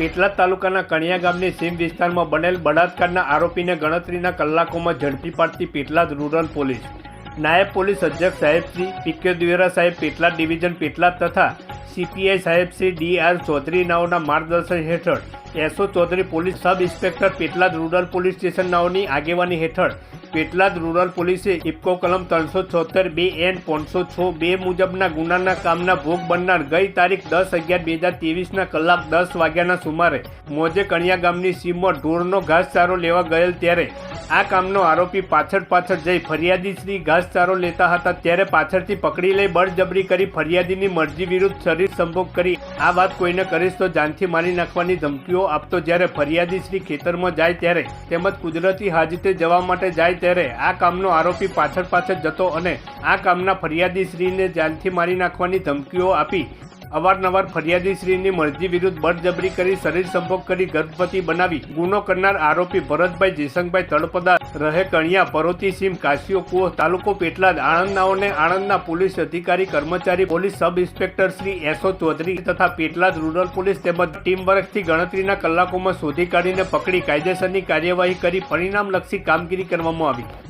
પેટલાદ તાલુકાના કણિયા ગામની સીમ વિસ્તારમાં બનેલ બળાત્કારના આરોપીને ગણતરીના કલાકોમાં ઝડપી પાડતી પેટલાદ રૂરલ પોલીસ. નાયબ પોલીસ અધ્યક્ષ સાહેબ શ્રી પીકે દ્વેરા સાહેબ પેટલાદ ડિવિઝન પેટલાદ તથા સીપીઆઈ સાહેબ શ્રી ડી આર ચૌધરી નાઓના માર્ગદર્શન હેઠળ એસો Chaudhari police sub inspector Petlad rural police station નાઓની આગેવાની હેઠળ પેટલાદ રૂરલ પોલીસે ઇફકો કલમ ત્રણસો છોતેર બે એન પાંચસો છ બે મુજબના ગુનાના કામના ભોગ બનનાર ગઈ તારીખ દસ અગિયાર બે હજાર ત્રેવીસના કલાક દસ વાગ્યાના સુમારે મોજે કણિયા ગામની સીમમાં ઢોરનો ઘાસચારો લેવા ગયેલ ત્યારે આ કામનો આરોપી પાછળ પાછળ જઈ ફરિયાદી શ્રી ઘાસચારો લેતા હતા ત્યારે પાછળથી પકડી લઈ બળજબરી કરી ફરિયાદીની મરજી વિરુદ્ધ શરીર સંભોગ કરી આ વાત કોઈને કરીશ તો જાનથી મારી નાખવાની ધમકીઓ આપતો જ્યારે ફરિયાદી શ્રી ખેતરમાં જાય ત્યારે તેમજ કુદરતી હાજતે જવા માટે જાય ત્યારે આ કામનો આરોપી પાછળ પાછળ જતો અને આ કામના ફરિયાદી શ્રીને જાનથી મારી નાખવાની ધમકીઓ આપી અવારનવાર ફરિયાદી શ્રીની મરજી વિરુદ્ધ બળજબરી કરી શરીર સંભોગ કરી ગર્ભવતી બનાવી ગુનો કરનાર આરોપી ભરતભાઈ જેસંગભાઈ તળપદા, રહે કણિયા, પરોતી સીમ, કાશીઓ કુઓ, તાલુકો પેટલાદ, આણંદનાઓને આણંદના પોલીસ અધિકારી, કર્મચારી, પોલીસ સબ ઇન્સ્પેક્ટર શ્રી એસો ચૌધરી તથા પેટલાદ રૂરલ પોલીસ તેમજ ટીમ વર્કથી ગણતરીના કલાકોમાં શોધી કાઢીને પકડી કાયદેસરની કાર્યવાહી કરી પરિણામલક્ષી કામગીરી કરવામાં આવી.